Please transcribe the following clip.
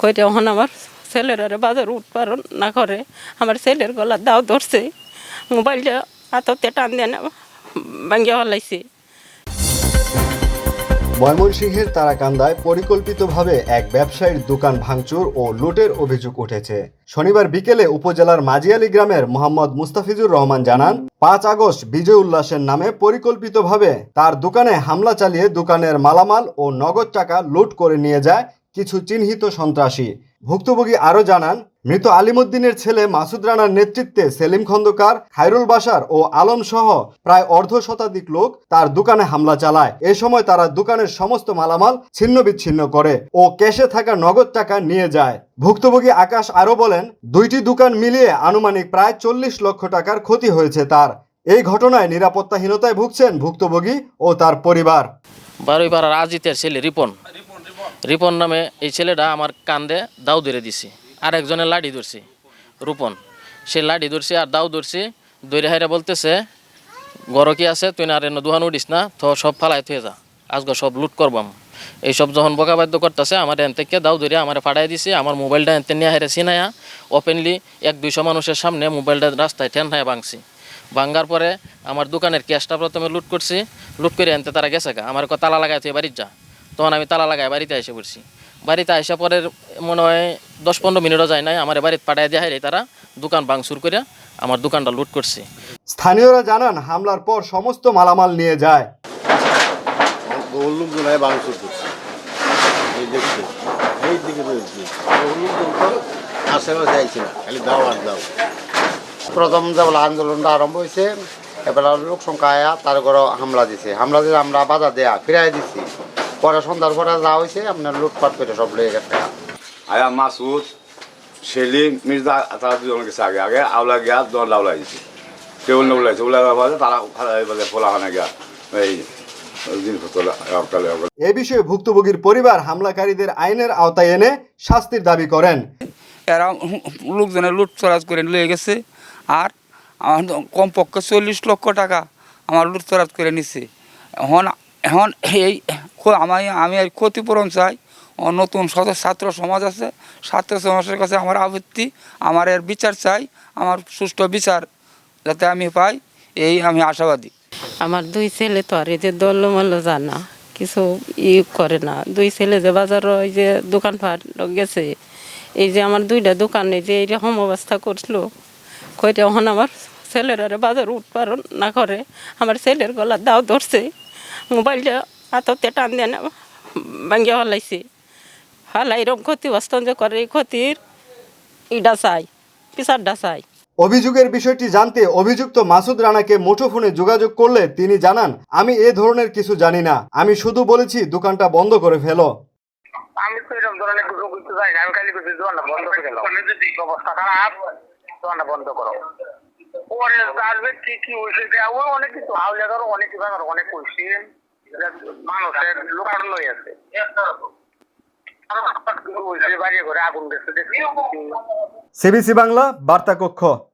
কইটা এখন আমার ছেলের আরে বাজার উৎপাদন না করে। আমার ছেলের গলা দাও ধরছে। মোবাইলটা হাততে টান দিয়ে না ভাঙ্গিয়া হলাইছে ময়মনসিংহের তারাকান্দায় পরিকল্পিতভাবে এক ব্যবসায়ীর দোকান ভাঙচুর ও লুটের অভিযোগ উঠেছে। শনিবার বিকেলে উপজেলার মাজিয়ালি গ্রামের মোহাম্মদ মুস্তাফিজুর রহমান জানান, পাঁচ আগস্ট বিজয় উল্লাসের নামে পরিকল্পিতভাবে তার দোকানে হামলা চালিয়ে দোকানের মালামাল ও নগদ টাকা লুট করে নিয়ে যায় কিছু চিহ্নিত সন্ত্রাসী। ভুক্তভোগী আরও জানান, মৃত আলিমুদ্দিনের ছেলে মাসুদ রানার নেতৃত্বে সেলিম খন্দকার, খায়রুল বাসার ও আলম সহ প্রায় অর্ধ শতাধিক লোক তার দোকানে হামলা চালায়। এ সময় তারা দোকানের সমস্ত মালামাল ছিন্ন বিচ্ছিন্ন করে ও ক্যাশে থাকা নগদ টাকা নিয়ে যায়। ভুক্তভোগী আকাশ আরও বলেন, দুইটি দোকান মিলিয়ে আনুমানিক প্রায় চল্লিশ লক্ষ টাকার ক্ষতি হয়েছে তার। এই ঘটনায় নিরাপত্তাহীনতায় ভুগছেন ভুক্তভোগী ও তার পরিবার। বারোই পাড়ার আজিতের ছেলে রিপন। রিপন নামে এই ছেলেটা আমার কান্দে, দাও ধরে দিছি। আর একজনের লাঠি ধরছি, রূপন। সে লাঠি ধরছি আর দাও ধরছি দৈরে হাইরা বলতেছে গড় কি আছে? তুই না আর দুহান উঠিস না তো সব ফালাই থুয়ে যা। আজকে সব লুট করবাম এইসব যখন বকাবাদ্য করতেছে, আমার এন থেকে দাও ধরে আমার ফাটাই দিছে, আমার মোবাইলটা এনতে নিয়ে হাইরে চিনাইয়া ওপেনলি এক দুইশো মানুষের সামনে মোবাইলটা রাস্তায় ঠেন হায় ভাঙছি। ভাঙ্গার পরে আমার দোকানের ক্যাশটা প্রথমে লুট করছি, লুট করে আনতে তারা গেছে গা। আমার তালা লাগাই তুই বাড়ির যা। তখন আমি তালা লাগাই বাড়িতে এসে পড়ছি। বাড়িতে আসা পরে মনে হয় দশ পনেরো মিনিটও যায় নাই আমার বাড়িতে পাঠাই দেয় রে তারা দোকান ভাঙচুর করে আমার দোকানটা লুট করছে। স্থানীয়রা জানান হামলার পর সমস্ত মালামাল নিয়ে যায়। বহু লোকজন হয় ভাঙচুর করছে। এই দেখছে এই দিকে রয়েছে বহু লোকজন তো আশেপাশে আইছে না খালি দাও আর দাও। প্রথম যেমন আন্দোলনটা আরম্ভ হয়েছে এবার লোক সংখ্যা আয়া তার ঘরে হামলা দিছে। হামলা দিয়ে আমরা বাধা দেয়া ফিরাই দিছি। পরে সন্ধ্যার পরে যা হয়েছে আপনার লুটপাট করে সব লেগে গেছে। আয়া মাসুদ সেলিম মির্জা তারা দুজন গেছে আগে আগে আওলা গিয়া দল আওলা গেছে কেউ না উলাইছে উলাই ভাবে তারা ফোলা খানে গিয়া এই এ বিষয়ে ভুক্তভোগীর পরিবার হামলাকারীদের আইনের আওতায় এনে শাস্তির দাবি করেন। এরা লোকজনে লুটতরাজ করে নিয়ে গেছে আর কমপক্ষে চল্লিশ লক্ষ টাকা আমার লুটতরাজ করে নিছে। এখন এখন এই আমি আমি এই ক্ষতিপূরণ চাই। নতুন ছাত্র সমাজ আছে। ছাত্র সমাজের কাছে আমার আবৃত্তি আমার এর বিচার চাই, আমার সুষ্ঠু বিচার যাতে আমি পাই, এই আমি আশাবাদী। আমার দুই ছেলে তো আর এই যে দলমল জানা, কিছু ই করে না। দুই ছেলে যে বাজার ওই যে দোকানপাট গেছে, এই যে আমার দুইটা দোকানে যে এই এইরকম অবস্থা করছিল কইটা এখন আমার ছেলের আরে বাজার উৎপাদন না করে, আমার ছেলের গলা দাও ধরছে। মোবাইলটা হাততে টান দিয়ে না ভাঙ্গিয়া হলাইছে হালা এরকম ক্ষতিগ্রস্ত যে করে এই ক্ষতির ইডা চাই পিসারটা চাই অভিযোগের বিষয়টি জানতে অভিযুক্ত মাসুদ রানাকে মুঠোফোনে যোগাযোগ করলে তিনি জানান আমি এ ধরনের কিছু জানি না। আমি শুধু বলেছি দোকানটা বন্ধ করে ফেলো। আমি তো এরকম ধরনের কিছু কিছু যাই না। আমি খালি কিছু দোকানটা বন্ধ করে গেলাম অবস্থা খারাপ দোকানটা বন্ধ করো। পরে আসবে কি কি হয়েছে অনেক কিছু হাউলেগারও অনেক কিছু অনেক কইছি। মানুষের আছে। সিবিসি বাংলা বার্তা কক্ষ